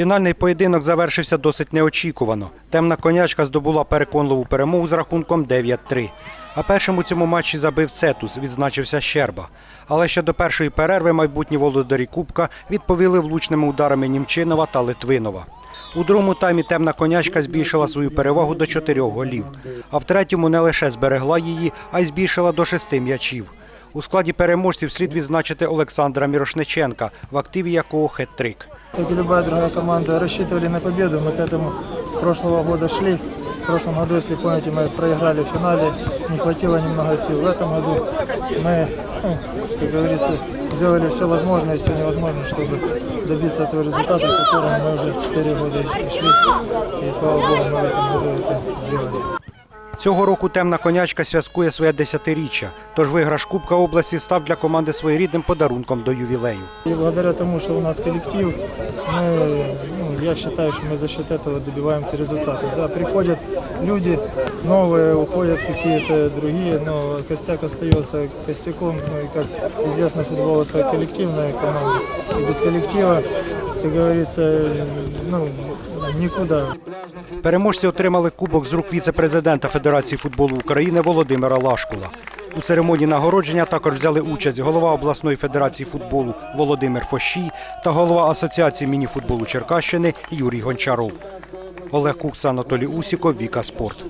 Фінальний поєдинок завершився досить неочікувано. Темна конячка здобула переконливу перемогу з рахунком 9-3. А першим у цьому матчі забив Цетус, відзначився Щерба. Але ще до першої перерви майбутні володарі Кубка відповіли влучними ударами Німчинова та Литвинова. У другому таймі темна конячка збільшила свою перевагу до чотирьох голів. А в третьому не лише зберегла її, а й збільшила до шести м'ячів. У складі переможців слід відзначити Олександра Мірошниченка, в активі якого хет-трик. Как и любая другая команда, рассчитывали на победу. Мы к этому с прошлого года шли. В прошлом году, если помните, мы проиграли в финале, не хватило немного сил. В этом году мы, ну, как говорится, сделали все возможное и все невозможное, чтобы добиться этого результата, к которому мы уже 4 года шли. И слава Богу, мы в этом году это сделали. Цього року темна конячка святкує своє десятиріччя, тож виграш Кубка області став для команди своєрідним подарунком до ювілею. И благодаря тому, что у нас коллектив, мы, ну, я считаю, что мы за счет этого добиваемся результатов. Да, приходят люди новые, уходят какие-то другие, но костяк остается костяком. Ну и как известно, футбол это коллективная команда. И без коллектива, как говорится, ну, никуда. Переможці отримали кубок з рук віце-президента Федерації футболу України Володимира Лашкула. У церемонії нагородження також взяли участь голова обласної федерації футболу Володимир Фощій та голова Асоціації мініфутболу Черкащини Юрій Гончаров. Олег Кукса, Анатолій Усіков, Віка Спорт.